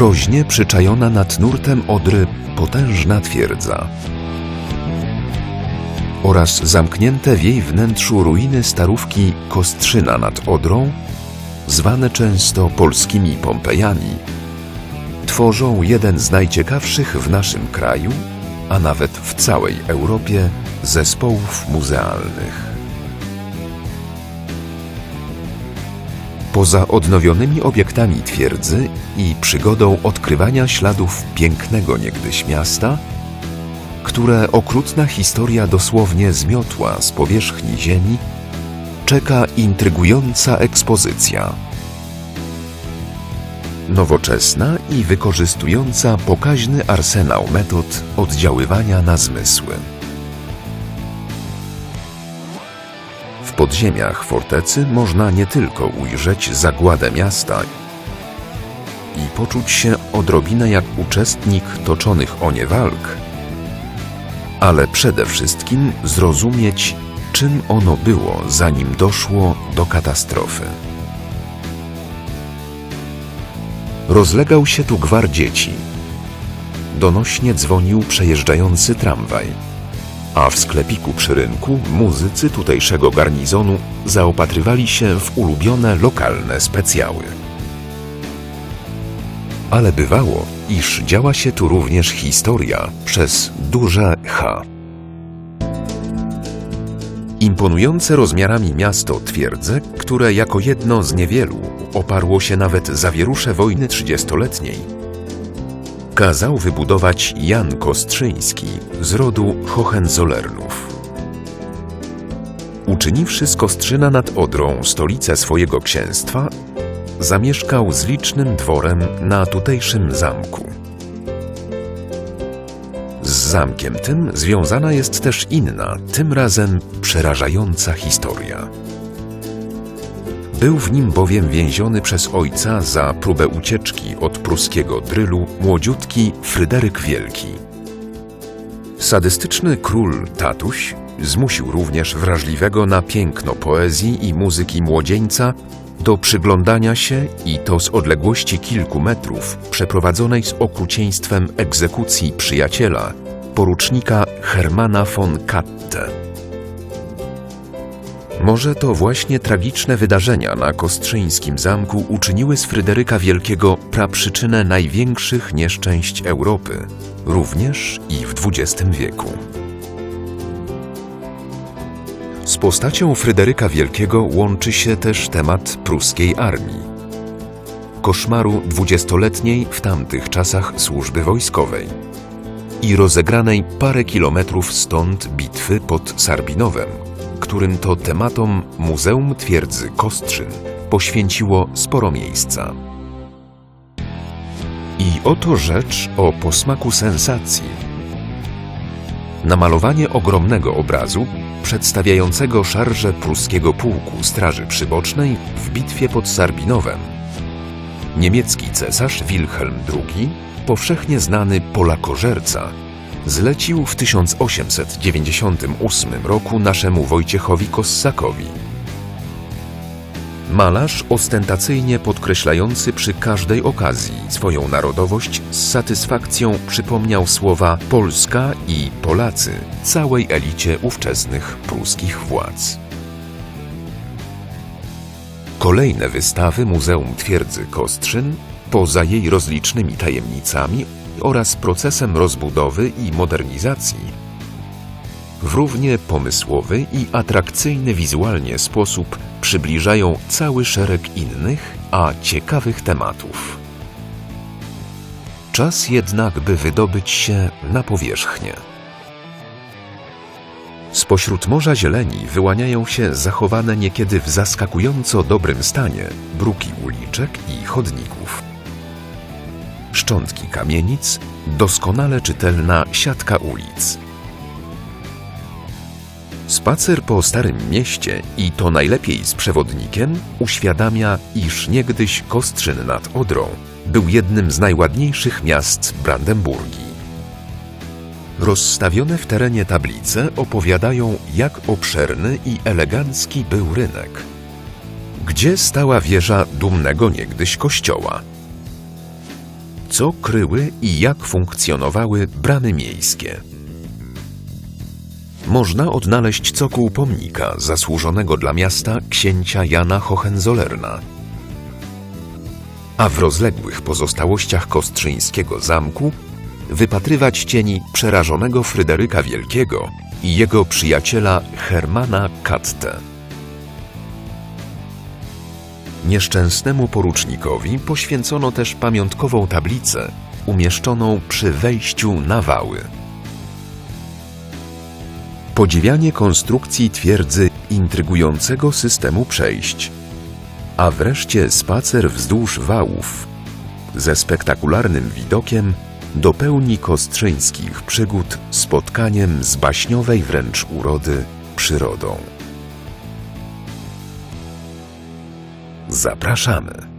groźnie przyczajona nad nurtem Odry potężna twierdza oraz zamknięte w jej wnętrzu ruiny starówki Kostrzyna nad Odrą, zwane często polskimi Pompejami, tworzą jeden z najciekawszych w naszym kraju, a nawet w całej Europie, zespołów muzealnych. Poza odnowionymi obiektami twierdzy i przygodą odkrywania śladów pięknego niegdyś miasta, które okrutna historia dosłownie zmiotła z powierzchni ziemi, czeka intrygująca ekspozycja. Nowoczesna i wykorzystująca pokaźny arsenał metod oddziaływania na zmysły. Podziemiach fortecy można nie tylko ujrzeć zagładę miasta i poczuć się odrobinę jak uczestnik toczonych o nie walk, ale przede wszystkim zrozumieć, czym ono było, zanim doszło do katastrofy. Rozlegał się tu gwar dzieci. Donośnie dzwonił przejeżdżający tramwaj a w sklepiku przy rynku muzycy tutejszego garnizonu zaopatrywali się w ulubione lokalne specjały. Ale bywało, iż działa się tu również historia przez duże H. Imponujące rozmiarami miasto twierdze, które jako jedno z niewielu oparło się nawet zawierusze wojny trzydziestoletniej, kazał wybudować Jan Kostrzyński z rodu Hohenzollernów. Uczyniwszy z Kostrzyna nad Odrą stolicę swojego księstwa, zamieszkał z licznym dworem na tutejszym zamku. Z zamkiem tym związana jest też inna, tym razem przerażająca historia. Był w nim bowiem więziony przez ojca za próbę ucieczki od pruskiego drylu młodziutki Fryderyk Wielki. Sadystyczny król tatuś zmusił również wrażliwego na piękno poezji i muzyki młodzieńca do przyglądania się i to z odległości kilku metrów przeprowadzonej z okrucieństwem egzekucji przyjaciela, porucznika Hermana von Katte. Może to właśnie tragiczne wydarzenia na Kostrzyńskim Zamku uczyniły z Fryderyka Wielkiego praprzyczynę największych nieszczęść Europy, również i w XX wieku. Z postacią Fryderyka Wielkiego łączy się też temat pruskiej armii. Koszmaru dwudziestoletniej w tamtych czasach służby wojskowej i rozegranej parę kilometrów stąd bitwy pod Sarbinowem, którym to tematom Muzeum Twierdzy Kostrzyn poświęciło sporo miejsca. I oto rzecz o posmaku sensacji. Namalowanie ogromnego obrazu przedstawiającego szarże pruskiego pułku Straży Przybocznej w bitwie pod Sarbinowem. Niemiecki cesarz Wilhelm II, powszechnie znany Polakożerca, zlecił w 1898 roku naszemu Wojciechowi Kossakowi. Malarz ostentacyjnie podkreślający przy każdej okazji swoją narodowość z satysfakcją przypomniał słowa Polska i Polacy całej elicie ówczesnych pruskich władz. Kolejne wystawy Muzeum Twierdzy Kostrzyn, poza jej rozlicznymi tajemnicami, oraz procesem rozbudowy i modernizacji, w równie pomysłowy i atrakcyjny wizualnie sposób przybliżają cały szereg innych, a ciekawych tematów. Czas jednak, by wydobyć się na powierzchnię. Spośród morza zieleni wyłaniają się zachowane niekiedy w zaskakująco dobrym stanie bruki uliczek i chodników szczątki kamienic, doskonale czytelna siatka ulic. Spacer po Starym Mieście i to najlepiej z przewodnikiem uświadamia, iż niegdyś Kostrzyn nad Odrą był jednym z najładniejszych miast Brandenburgii. Rozstawione w terenie tablice opowiadają, jak obszerny i elegancki był rynek. Gdzie stała wieża dumnego niegdyś kościoła – co kryły i jak funkcjonowały bramy miejskie. Można odnaleźć cokół pomnika zasłużonego dla miasta księcia Jana Hohenzollerna. A w rozległych pozostałościach kostrzyńskiego zamku wypatrywać cieni przerażonego Fryderyka Wielkiego i jego przyjaciela Hermana Katte. Nieszczęsnemu porucznikowi poświęcono też pamiątkową tablicę umieszczoną przy wejściu na wały. Podziwianie konstrukcji twierdzy intrygującego systemu przejść, a wreszcie spacer wzdłuż wałów ze spektakularnym widokiem dopełni kostrzyńskich przygód spotkaniem z baśniowej wręcz urody przyrodą. Zapraszamy.